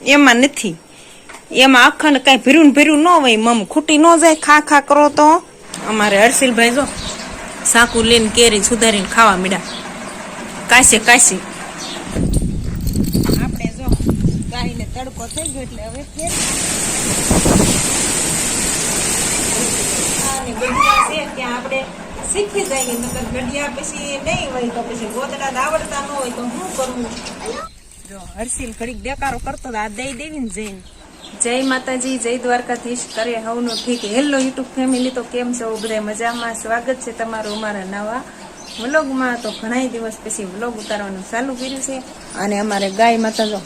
એમાં નથી. એમાં અખંડ કઈ ભીરું ભીરું ન હોય, મમ ખૂટી ન જાય, ખા ખા કરો તો. અમારે હર્ષિલભાઈ જો સાકુ લઈને કેરી સુધારીને ખાવા મીડા. કાશે કાશે આપણે જો ગાયને તડકો થઈ ગયો એટલે હવે ત્યાં આપણે શીખી જઈએ ગઢિયા પછી નહીં હોય તો પછી ગોદડા આવડતા ન હોય તો શું કરવું જો હર્ષિલ ઘડીક દેકારો કરતો આ દઈ દેવી ને જઈને. જય માતાજી, જય દ્વારકાધીશ. કરે હવનું ઠીક. હેલો, યુટ્યુબ ફેમિલી, તો કેમ છો? બધા મજામાં? સ્વાગત છે તમારું અમારા નવા વ્લોગમાં. તો ઘણા દિવસ પછી વ્લોગ ઉતારવાનું ચાલુ કર્યું છે. અને અમારે ગાય માતા જો,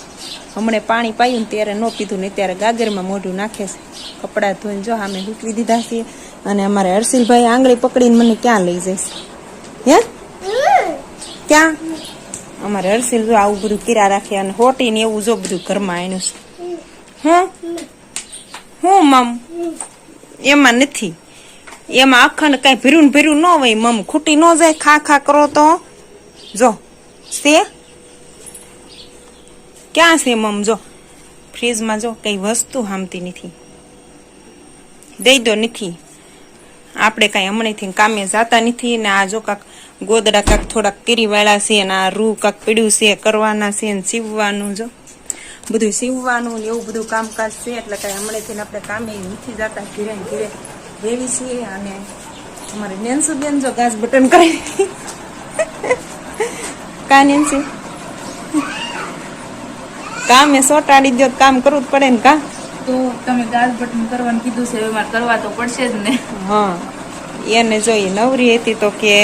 હમણે પાણી પાયું ને ત્યારે ન પીધું, ને ત્યારે ગાગરમાં મોઢું નાખે છે. કપડાં ધોઈને જો અમે મૂકવી દીધા છે. અને અમારે હર્ષિલભાઈ આંગળી પકડીને મને ક્યાં લઈ જઈશ? હે? ક્યાં? અમારે હરસિલ આવું બધું કિરા રાખે અને હોટી ને એવું જો બધું ઘરમાં એનું છે. હું? હું, મમ? એમાં નથી. એમાં અખંડ કઈ ભીરું ભીરું ન હોય, મમ. ખૂટી ન જાય, ખા ખા કરો તો. જો, છે? ક્યાં છે, મમ? જો, ફ્રીજમાં જો કઈ વસ્તુ હામતી નથી. દઈ દો નથી. આપણે કાંઈ હમણાંથી કામે જાતા નથી ને આ જો કાક ગોદડા કાંક થોડાક કેરી વાળા છે અને આ રૂ કાક પીડ્યું છે કરવાના છે ને સીવવાનું જો. બધું સીવવાનું ને એવું બધું કામકાજ છે એટલે કાંઈ હમણાંથી આપણે કામે નથી જતા ઘીરે ઘીરે રેવી છીએ અને અમારે નેન્સુ બેન જો ગાસ બટન કરે. કા નેન્સી? કામે સોટાડી દો તો કામ કરવું જ પડે ને કા? તો તમે ગાલ બટન કરવાનું કીધું છે એમાં કરવા તો પડશે જ ને. હા. એને જોઈએ નવરી હતી તો કે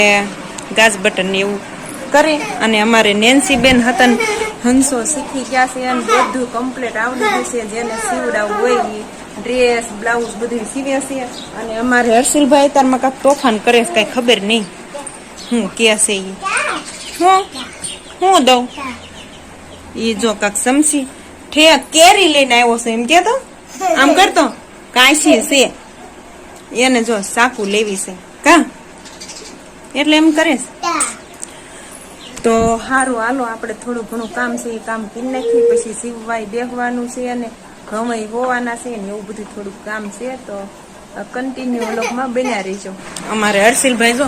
ગાજ બટન એવું કરે. અને અમારે નેન્સી બેન હતા હંસો શીખી ગયા છે અને બધું કમ્પ્લીટ આવડી ગયું છે. જેને સીવડાવવું હોય ઈ ડ્રેસ બ્લાઉઝ બધું સીવે છે. અને અમારે હર્ષિલભાઈ તારમાં કાંઈક તોફાન કરે છે, કાંઈ ખબર નહીં. હું કે છે એ હું? હું દઉં? એ જો કાંક સમસી ઠે કેરી લઈને આવ્યો છે, એમ કેતો? આમ કરતો? કાંઈ છે એને જો સાકુ લેવી છે. કા એટલે એમ કરે તો. સારું હાલો આપણે થોડું ઘણું કામ છે એ કામ કરી નાખીએ પછી સીવવાય બેહવાનું છે અને ઘઉં હોવાના છે ને એવું બધું થોડુંક કામ છે તો કન્ટિન્યુ વ્લોગમાં બન્યા રહીજો. અમારે હર્ષિલભાઈ જો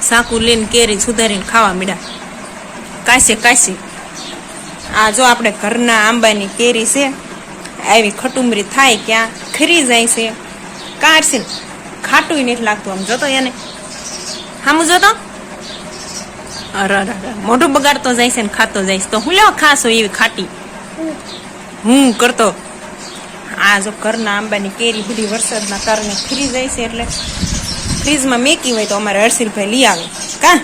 સાકુ લઈને કેરી સુધારીને ખાવા મીડા કાશે કાશી આ જો આપણે ઘરના આંબાની કેરી છે આવી ખટુમરી થાય ક્યાં ખરી જાય છે. કાઢશે ખાટું નથી લાગતું આમ જોતો એને અરે અરે, મોઢું બગાડતો જાય છે ને ખાતો જાય તો હું લેવા ખાસો એવી ખાટી? હું કરતો? આ જો ઘરના આંબાની કેરી બધી વરસાદના કારણે ફ્રી જાય છે એટલે ફ્રીજમાં મેકી હોય તો અમારે હર્ષિલભાઈ લઈ આવે. કા?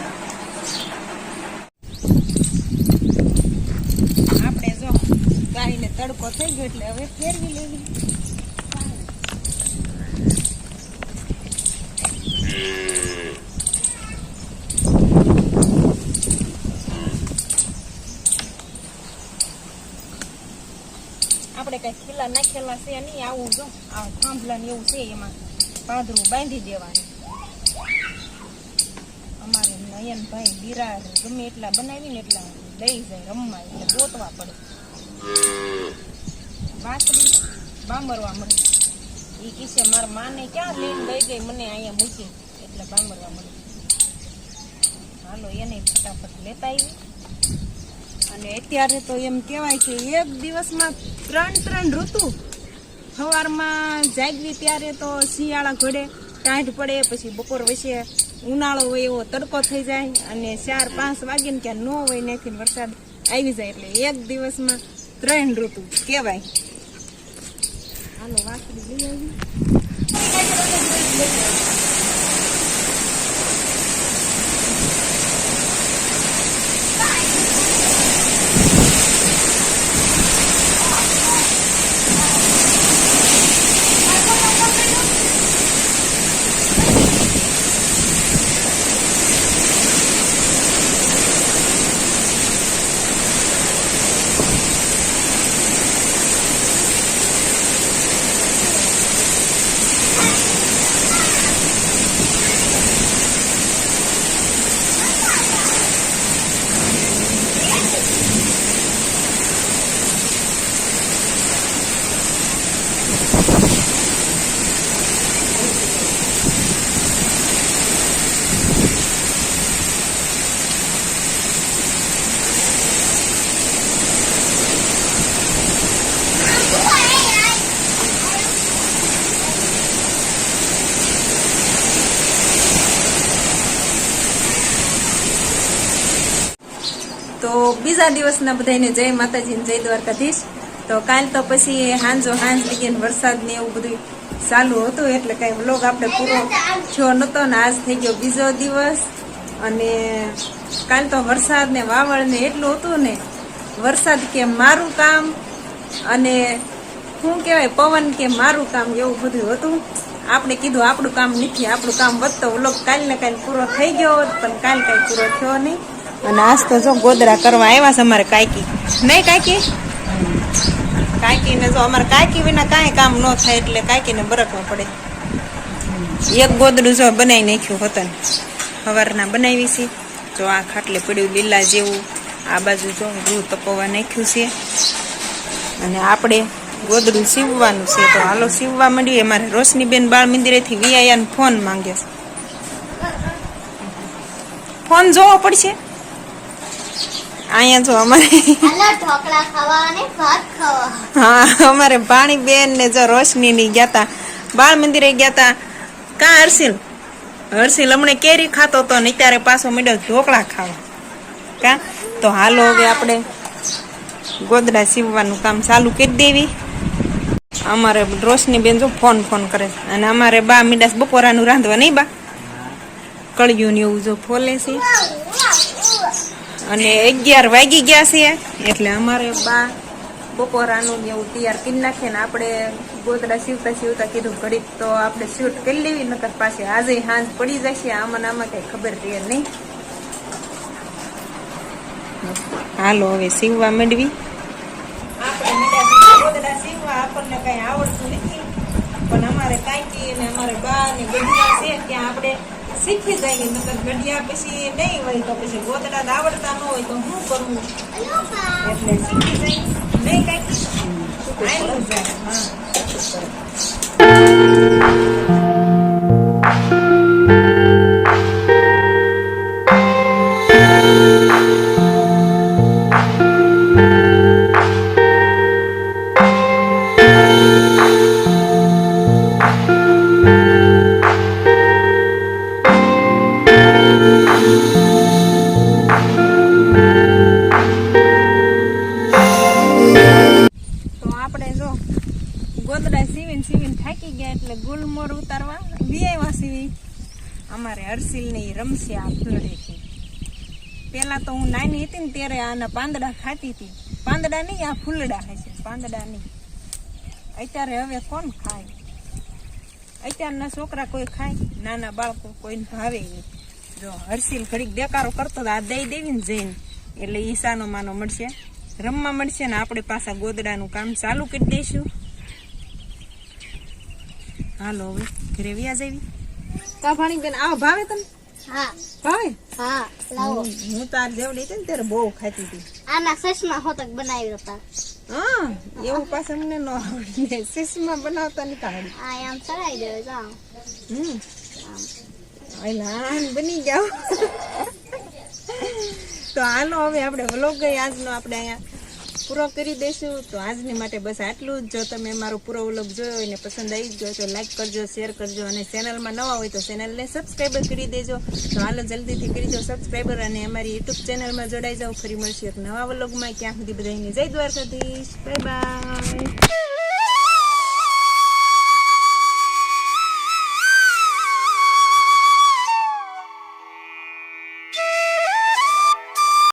આપણે જો ગાયને તડકો થઈ ગયો એટલે હવે ફેરવી લેવી. આપણે નાખેલા છે નહીં આવું જો, આ થાંભલા એવું છે એમાં. પાદરું બાંધી દેવાનું. અમારે નયનભાઈ બિરાર ગમે એટલા બનાવીને એટલા લઈ જાય રમવા, એટલે ગોતવા પડે. વાસળી, બાંબરવા મળી એ કિસ્સે મારા માને ક્યાં લઈને લઈ ગઈ મને અહીંયા મૂકી. એટલે બાંબરવા મળી હાલો, એને ફટાફટ લેતા આવી અને અત્યારે તો એમ કહેવાય છે, એક દિવસમાં ત્રણ ત્રણ ઋતુ. સવારમાં જાગવી ત્યારે તો શિયાળા ઘડે, ટાઢ પડે, પછી બપોર વચ્ચે ઉનાળો હોય એવો તડકો થઈ જાય અને ચાર પાંચ વાગે ને ક્યાં ન હોય નથી વરસાદ આવી જાય એટલે એક દિવસમાં ત્રણ ઋતુ કહેવાય. હાલો, વાસળી લઈ આવી. બીજા દિવસના બધાને જય માતાજીને જય દ્વારકાધીશ. તો કાલ તો પછી હાંજો હાંજ લગીને વરસાદ ને એવું બધું ચાલુ હતું, એટલે કઈ વ્લોગ આપણે પૂરો થયો નહોતો ને આજ થઈ ગયો બીજો દિવસ. અને કાલ તો વરસાદ ને વાવળ ને એટલું હતું ને, વરસાદ કે મારું કામ અને શું કહેવાય પવન કે મારું કામ એવું બધું હતું. આપણે કીધું આપણું કામ નથી, આપણું કામ વધતો વ્લોગ કાલ ને કાલ પૂરો થઈ ગયો પણ કાલ કાંઈ પૂરો થયો નહીં. અને આજ તો જો ગોદરા કરવા આવ્યા છે અમારે કાયકી નહીં કાયકી કાયકીને જો અમારે કાયકી વિના કાંઈ કામ ન થાય એટલે કાયકીને બરકવા પડે. એક ગોદડું જો બનાવી નાખ્યું હતું સવારના બનાવી છે. જો આ ખાટલે પડ્યું લીલા જેવું. આ બાજુ જો ગૃહ તપવા નાખ્યું છે. અને આપણે ગોદડું સીવવાનું છે. તો હાલો સીવવા માંડ્યું મારે રોશનીબેન બાળ મંદિરેથી વિયાયાને ફોન માંગે છે. ફોન જોવો પડશે? અહીંયા જો અમારે હા અમારે ભાણી બેન ને જો રોશની ની ગયા તા બાળ મંદિરે ગયા તા. કા હર્ષિલ? હર્ષિલ હમણે કેરી ખાતો તો ને ત્યારે પાછો મીડો ઢોકળા ખાવા. કા? તો હાલો હવે આપણે ગોદડા સીવવાનું કામ ચાલુ કરી દેવી. અમારે રોશની બેન જો ફોન ફોન કરે છે. અને અમારે બા મીડાસ બપોરાનું રાંધવા નહીં બા. કળિયું ને એવું જો ફોલે છે. અને અગિયાર વાગી ગયા છે, એટલે અમારે બા બપોરાનું એવું તૈયાર કરી નાખે ને આપણે ગોદડા સીવતા સીવતા કીધું ઘડીક તો આપણે શૂટ કરી લેવી, નકર પાછી આજે હાંજ પડી જશે, આમાં આમાં કઈ ખબર રહે નહીં. હાલો, હવે સીવવા માંડવી. ગોદડા સીવવા, આપણને કઈ આવડતું નથી. પણ અમારે કાંઈ ને અમારે બા ને ગઢિયા છે, ત્યાં આપણે શીખી ને નકર ગઢિયા પછી નહીં હોય તો પછી ગોતડા આવડતા ન હોય તો શું કરવું એટલે શીખી જાય. નહીં કાંઈકી આવી જાય હા. સીવીને થાકી ગયા એટલે ગુલમોર ઉતારવા વિયાવા સીવી અમારે હર્ષિલ ને ઈ રમશે આ ફ્લોરેથી પહેલાં તો હું નાની હતી ને ત્યારે આના પાંદડા ખાતી હતી. પાંદડા નહીં, આ ફૂલડા હશે પાંદડા નહીં. અત્યારે હવે કોણ ખાય? અત્યારના છોકરા કોઈ ખાય? નાના બાળકો કોઈને ભાવે નહીં. જો હર્ષિલ ઘડીક દેકારો કરતો આ દઈ દેવી ને જઈને. એટલે ઈશાનો માનો મળશે. રમવા મળશે ને આપણે પાછા ગોદડાનું કામ ચાલુ કરી દઈશું. હાલો હવે ઘરે વ્યા જવી કા ભાણી બેન આવો ભાવે તને હા. ભાવે? હા લાવો. હું તાર આ જેવડી હતી ને ત્યારે બહુ ખાતી હતી. આના સસમા હોતક બનાવી હતા. હા એવું પાછું અમને ન આવડે. સસમા બનાવતા નહીં આવડી આ આમ ચડાવી દેવે જાઓ. હમ. લાન બની જાઓ. તો હાલો હવે આપણે વ્લોગ આજનો આપણે અહીંયા પૂરો કરી દઈશું. તો આજની માટે બસ આટલું જ. જો તમે મારો પૂરો વ્લોગ જોયો હોય ને પસંદ આવી ગયો તો લાઇક કરજો શેર કરજો અને ચેનલમાં નવા હોય તો ચેનલને સબસ્ક્રાઈબર કરી દેજો. તો હાલો જલ્દીથી કરી દો સબસ્ક્રાઈબર અને અમારી યુટ્યુબ ચેનલમાં જોડાઈ જાઓ. ફરી મળશે નવા વ્લોગમાં. ક્યાં સુધી બધાને જય દ્વારકાધીશ. Bye bye